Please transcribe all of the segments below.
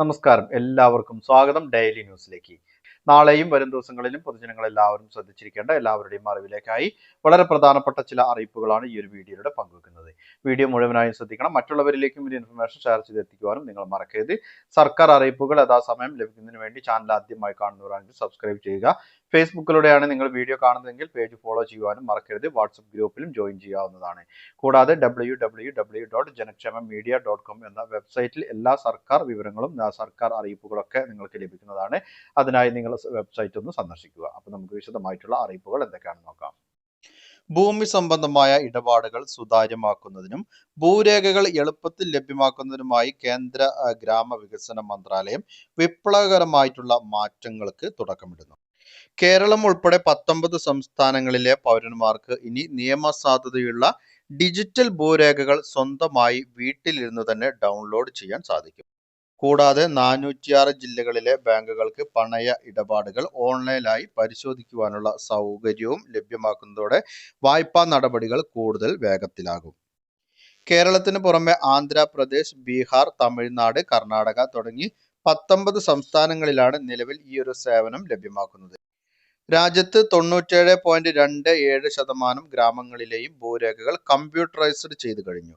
നമസ്കാരം. എല്ലാവർക്കും സ്വാഗതം ഡെയിലി ന്യൂസിലേക്ക്. നാളെയും വരും ദിവസങ്ങളിലും പൊതുജനങ്ങൾ എല്ലാവരും ശ്രദ്ധിച്ചിരിക്കേണ്ട എല്ലാവരുടെയും അറിവിലേക്കായി വളരെ പ്രധാനപ്പെട്ട ചില അറിയിപ്പുകളാണ് ഈ ഒരു വീഡിയോയുടെ പങ്കുവെക്കുന്നത്. വീഡിയോ മുഴുവനായും ശ്രദ്ധിക്കണം. മറ്റുള്ളവരിലേക്കും ഈ ഇൻഫർമേഷൻ ഷെയർ ചെയ്തെത്തിക്കുവാനും നിങ്ങൾ മറക്കരുത്. സർക്കാർ അറിയിപ്പുകൾ യഥാസമയം ലഭിക്കുന്നതിന് വേണ്ടി ചാനൽ ആദ്യമായി കാണുന്നവരാണെങ്കിൽ സബ്സ്ക്രൈബ് ചെയ്യുക. ഫേസ്ബുക്കിലൂടെയാണ് നിങ്ങൾ വീഡിയോ കാണുന്നതെങ്കിൽ പേജ് ഫോളോ ചെയ്യുവാനും മറക്കരുത്. വാട്സപ്പ് ഗ്രൂപ്പിലും ജോയിൻ ചെയ്യാവുന്നതാണ്. കൂടാതെ W W W dot Janakshema media dot com എന്ന വെബ്സൈറ്റിൽ എല്ലാ സർക്കാർ വിവരങ്ങളും സർക്കാർ അറിയിപ്പുകളൊക്കെ നിങ്ങൾക്ക് ലഭിക്കുന്നതാണ്. അതിനായി നിങ്ങൾ വെബ്സൈറ്റ് ഒന്ന് സന്ദർശിക്കുക. അപ്പോൾ നമുക്ക് വിശദമായിട്ടുള്ള അറിയിപ്പുകൾ എന്തൊക്കെയാണെന്ന് നോക്കാം. ഭൂമി സംബന്ധമായ ഇടപാടുകൾ സുതാര്യമാക്കുന്നതിനും ഭൂരേഖകൾ എളുപ്പത്തിൽ ലഭ്യമാക്കുന്നതിനുമായി കേന്ദ്ര ഗ്രാമവികസന മന്ത്രാലയം വിപ്ലവകരമായിട്ടുള്ള മാറ്റങ്ങൾക്ക് തുടക്കമിടുന്നു. കേരളം ഉൾപ്പെടെ പത്തൊമ്പത് സംസ്ഥാനങ്ങളിലെ പൗരന്മാർക്ക് ഇനി നിയമസാധുതയുള്ള ഡിജിറ്റൽ ഭൂരേഖകൾ സ്വന്തമായി വീട്ടിലിരുന്ന് തന്നെ ഡൗൺലോഡ് ചെയ്യാൻ സാധിക്കും. കൂടാതെ നാനൂറ്റിയാറ് ജില്ലകളിലെ ബാങ്കുകൾക്ക് പണയ ഇടപാടുകൾ ഓൺലൈനായി പരിശോധിക്കുവാനുള്ള സൗകര്യവും ലഭ്യമാക്കുന്നതോടെ വായ്പാ നടപടികൾ കൂടുതൽ വേഗത്തിലാകും. കേരളത്തിന് പുറമെ ആന്ധ്രാപ്രദേശ് ബീഹാർ തമിഴ്നാട് കർണാടക തുടങ്ങി പത്തൊമ്പത് സംസ്ഥാനങ്ങളിലാണ് നിലവിൽ ഈ ഒരു സേവനം ലഭ്യമാക്കുന്നത്. രാജ്യത്ത് തൊണ്ണൂറ്റേഴ് പോയിന്റ് രണ്ട് ഏഴ് ശതമാനം ഗ്രാമങ്ങളിലെയും ഭൂരേഖകൾ കമ്പ്യൂട്ടറൈസ്ഡ് ചെയ്തു കഴിഞ്ഞു.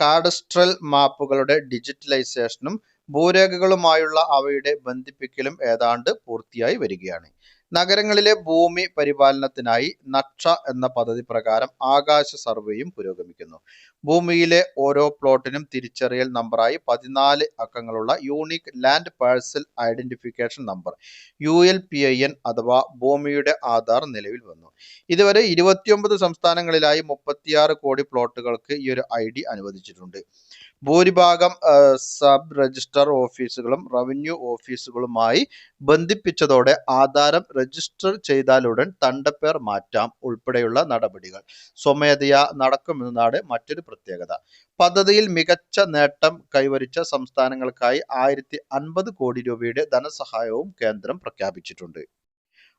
കാഡസ്ട്രൽ മാപ്പുകളുടെ ഡിജിറ്റലൈസേഷനും ഭൂരേഖകളുമായുള്ള അവയുടെ ബന്ധിപ്പിക്കലും ഏതാണ്ട് പൂർത്തിയായി വരികയാണ്. നഗരങ്ങളിലെ ഭൂമി പരിപാലനത്തിനായി നക്ഷ എന്ന പദ്ധതി പ്രകാരം ആകാശ സർവേയും പുരോഗമിക്കുന്നു. ഭൂമിയിലെ ഓരോ പ്ലോട്ടിനും തിരിച്ചറിയൽ നമ്പറായി പതിനാല് അക്കങ്ങളുള്ള unique land parcel identification number U L P I N അഥവാ ഭൂമിയുടെ ആധാർ നിലവിൽ വന്നു. ഇതുവരെ ഇരുപത്തിയൊമ്പത് സംസ്ഥാനങ്ങളിലായി മുപ്പത്തിയാറ് കോടി പ്ലോട്ടുകൾക്ക് ഈ ഒരു ഐ ഡി അനുവദിച്ചിട്ടുണ്ട്. ഭൂരിഭാഗം സബ് രജിസ്ട്രാർ ഓഫീസുകളും റവന്യൂ ഓഫീസുകളുമായി ബന്ധിപ്പിച്ചതോടെ ആധാരം രജിസ്റ്റർ ചെയ്താലുടൻ തണ്ടപ്പേർ മാറ്റാം ഉൾപ്പെടെയുള്ള നടപടികൾ. സ്വമേധയാ നടക്കുമെന്നതാണ് മറ്റൊരു പ്രത്യേകത. പദ്ധതിയിൽ മികച്ച നേട്ടം കൈവരിച്ച സംസ്ഥാനങ്ങൾക്കായി ആയിരത്തി അൻപത് കോടി രൂപയുടെ ധനസഹായവും കേന്ദ്രം പ്രഖ്യാപിച്ചിട്ടുണ്ട്.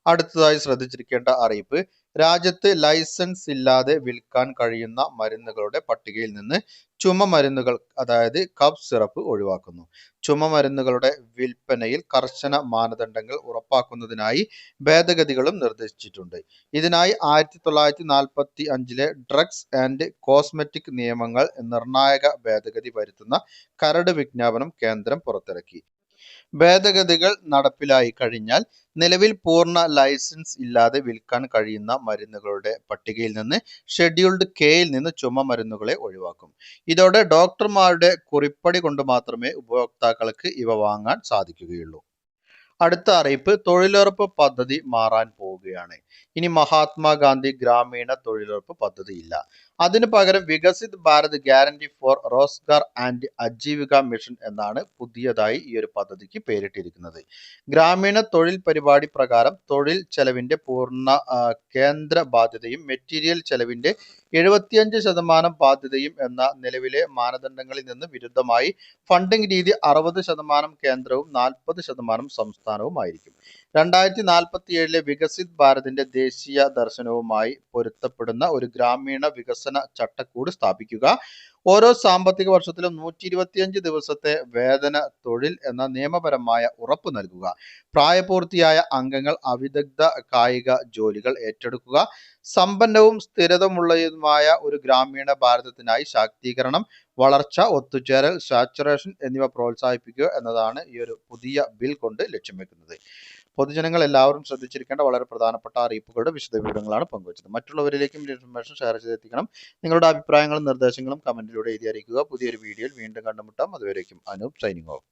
അടുത്തതായി ശ്രദ്ധിച്ചിരിക്കേണ്ട അറിയിപ്പ് രാജ്യത്ത് ലൈസൻസ് ഇല്ലാതെ വിൽക്കാൻ കഴിയുന്ന മരുന്നുകളുടെ പട്ടികയിൽ നിന്ന് ചുമ മരുന്നുകൾ അതായത് കഫ് സിറപ്പ് ഒഴിവാക്കുന്നു. ചുമ മരുന്നുകളുടെ വിൽപ്പനയിൽ കർശന മാനദണ്ഡങ്ങൾ ഉറപ്പാക്കുന്നതിനായി ഭേദഗതികളും നിർദ്ദേശിച്ചിട്ടുണ്ട്. ഇതിനായി ആയിരത്തി തൊള്ളായിരത്തി നാൽപ്പത്തി അഞ്ചിലെ ഡ്രഗ്സ് ആൻഡ് കോസ്മെറ്റിക് നിയമങ്ങൾ നിർണായക ഭേദഗതി വരുത്തുന്ന കരട് വിജ്ഞാപനം കേന്ദ്രം പുറത്തിറക്കി. ഭേദഗതികൾ നടപ്പിലായി കഴിഞ്ഞാൽ നിലവിൽ പൂർണ ലൈസൻസ് ഇല്ലാതെ വിൽക്കാൻ കഴിയുന്ന മരുന്നുകളുടെ പട്ടികയിൽ നിന്ന് ഷെഡ്യൂൾഡ് കെയിൽ നിന്ന് ചുമ മരുന്നുകളെ ഒഴിവാക്കും. ഇതോടെ ഡോക്ടർമാരുടെ കുറിപ്പടി കൊണ്ട് മാത്രമേ ഉപഭോക്താക്കൾക്ക് ഇവ വാങ്ങാൻ സാധിക്കുകയുള്ളൂ. അടുത്ത അറിയിപ്പ് തൊഴിലുറപ്പ് പദ്ധതി മാറാൻ പോവുകയാണ്. ഇനി മഹാത്മാഗാന്ധി ഗ്രാമീണ തൊഴിലുറപ്പ് പദ്ധതിയില്ല. അതിനു പകരം Viksit Bharat guarantee for Rozgar and Ajeevika mission എന്നാണ് പുതിയതായി ഈ ഒരു പദ്ധതിക്ക് പേരിട്ടിരിക്കുന്നത്. ഗ്രാമീണ തൊഴിൽ പരിപാടി പ്രകാരം തൊഴിൽ ചെലവിന്റെ പൂർണ കേന്ദ്ര ബാധ്യതയും മെറ്റീരിയൽ ചെലവിന്റെ എഴുപത്തിയഞ്ച് ശതമാനം ബാധ്യതയും എന്ന നിലവിലെ മാനദണ്ഡങ്ങളിൽ നിന്ന് വിരുദ്ധമായി ഫണ്ടിംഗ് രീതി അറുപത് ശതമാനം കേന്ദ്രവും നാൽപ്പത് ശതമാനം സംസ്ഥാനവുമായിരിക്കും രണ്ടായിരത്തി നാൽപ്പത്തി ഏഴിലെ വികസിത് ഭാരതിന്റെ ദേശീയ ദർശനവുമായി പൊരുത്തപ്പെടുന്ന ഒരു ഗ്രാമീണ വികസന ചട്ടക്കൂട് സ്ഥാപിക്കുക. ഓരോ സാമ്പത്തിക വർഷത്തിലും നൂറ്റി ഇരുപത്തിയഞ്ച് ദിവസത്തെ വേതന തൊഴിൽ എന്ന നിയമപരമായ ഉറപ്പ് നൽകുക. പ്രായപൂർത്തിയായ അംഗങ്ങൾ അവിദഗ്ധ കായിക ജോലികൾ ഏറ്റെടുക്കുക. സമ്പന്നവും സ്ഥിരതമുള്ളതുമായ ഒരു ഗ്രാമീണ ഭാരതത്തിനായി ശാക്തീകരണം വളർച്ച ഒത്തുചേരൽ സാച്ചുറേഷൻ എന്നിവ പ്രോത്സാഹിപ്പിക്കുക എന്നതാണ് ഈ ഒരു പുതിയ ബിൽ കൊണ്ട് ലക്ഷ്യം വെക്കുന്നത്. പൊതുജനങ്ങൾ എല്ലാവരും ശ്രദ്ധിച്ചിരിക്കേണ്ട വളരെ പ്രധാനപ്പെട്ട അറിയിപ്പുകളുടെ വിശദ വിവരങ്ങളാണ് പങ്കുവച്ചത്. മറ്റുള്ളവരിലേക്കും ഇൻഫർമേഷൻ ഷെയർ ചെയ്തെത്തിക്കണം. നിങ്ങളുടെ അഭിപ്രായങ്ങളും നിർദ്ദേശങ്ങളും കമന്റിലൂടെ എഴുതി അറിയിക്കുക. പുതിയൊരു വീഡിയോയിൽ വീണ്ടും കണ്ടുമുട്ടാം. അതുവരേക്കും അനൂപ് സൈനിങ് ഓഫ്.